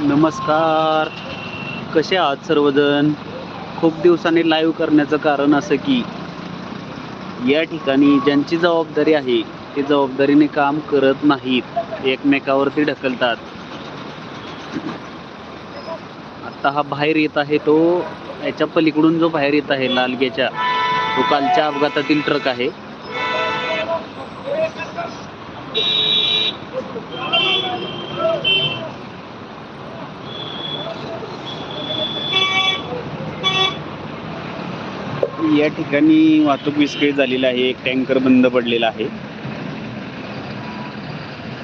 नमस्कार. कसे आहात सर्वजण? खूप दिवसांनी लाईव्ह करण्याचं कारण असं की या ठिकाणी ज्यांची जबाबदारी आहे ते जबाबदारीने काम करत नाहीत. एकमेकावरती ढकलतात. आता हा बाहेर येत आहे तो याच्या पलीकडून जो बाहेर येत आहे लालगेच्या तो कालच्या अपघातातील ट्रक आहे. या ठिकाणी वाहतूक विस्कळीत झालेली आहे. एक टँकर बंद पडलेला आहे.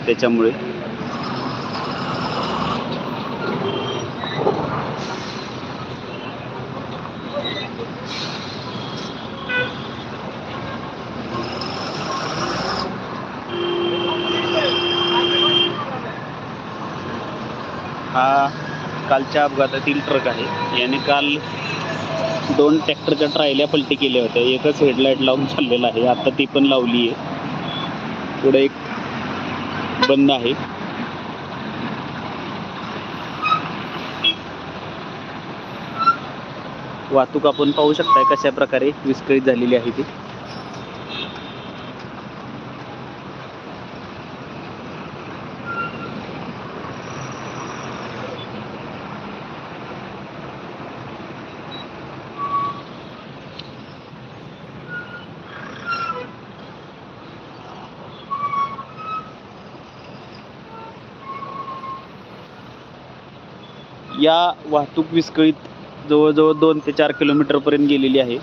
त्याच्यामुळे. हा कालच्या अपघातातील ट्रक आहे. याने काल दोन ट्रॅक्टरच्या ट्रायल्या पलटी केल्या होत्या. एकच हेडलाईट लावून चाललेला आहे. आता ती पण लावली आहे. पुढे एक बंद आहे. वाहतूक आपण पाहू शकताय कशा प्रकारे विस्कळीत झालेली आहे ती. या वाहतूक विस्कळीत जवळजवळ दोन ते चार किलोमीटरपर्यंत गेलेली आहे.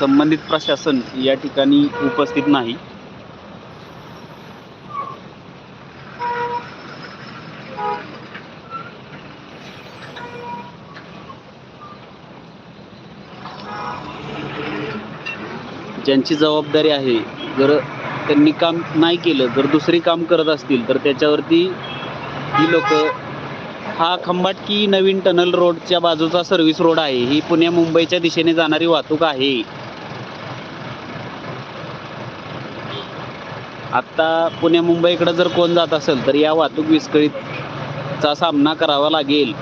संबंधित प्रशासन या ठिकाणी उपस्थित नाही. ज्यांची जबाबदारी आहे जर त्यांनी काम नाही केलं जर दुसरी काम करत असतील तर त्याच्यावरती ही लोक हा खंबाटकी नवीन टनल रोडच्या बाजूचा सर्व्हिस रोड आहे. ही पुण्या मुंबईच्या दिशेने जाणारी वाहतूक आहे. आत्ता पुण्या मुंबईकडे जर कोण जात असेल तर या वाहतूक विस्कळीतचा सामना करावा लागेल.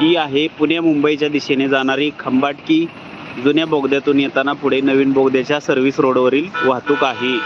ही आहे पुणे मुंबईच्या दिशेने जाणारी खंबाटकी जुन्या बोगद्यातून येताना पुढे नवीन बोगद्याच्या सर्व्हिस रोडवरील वाहतूक आहे.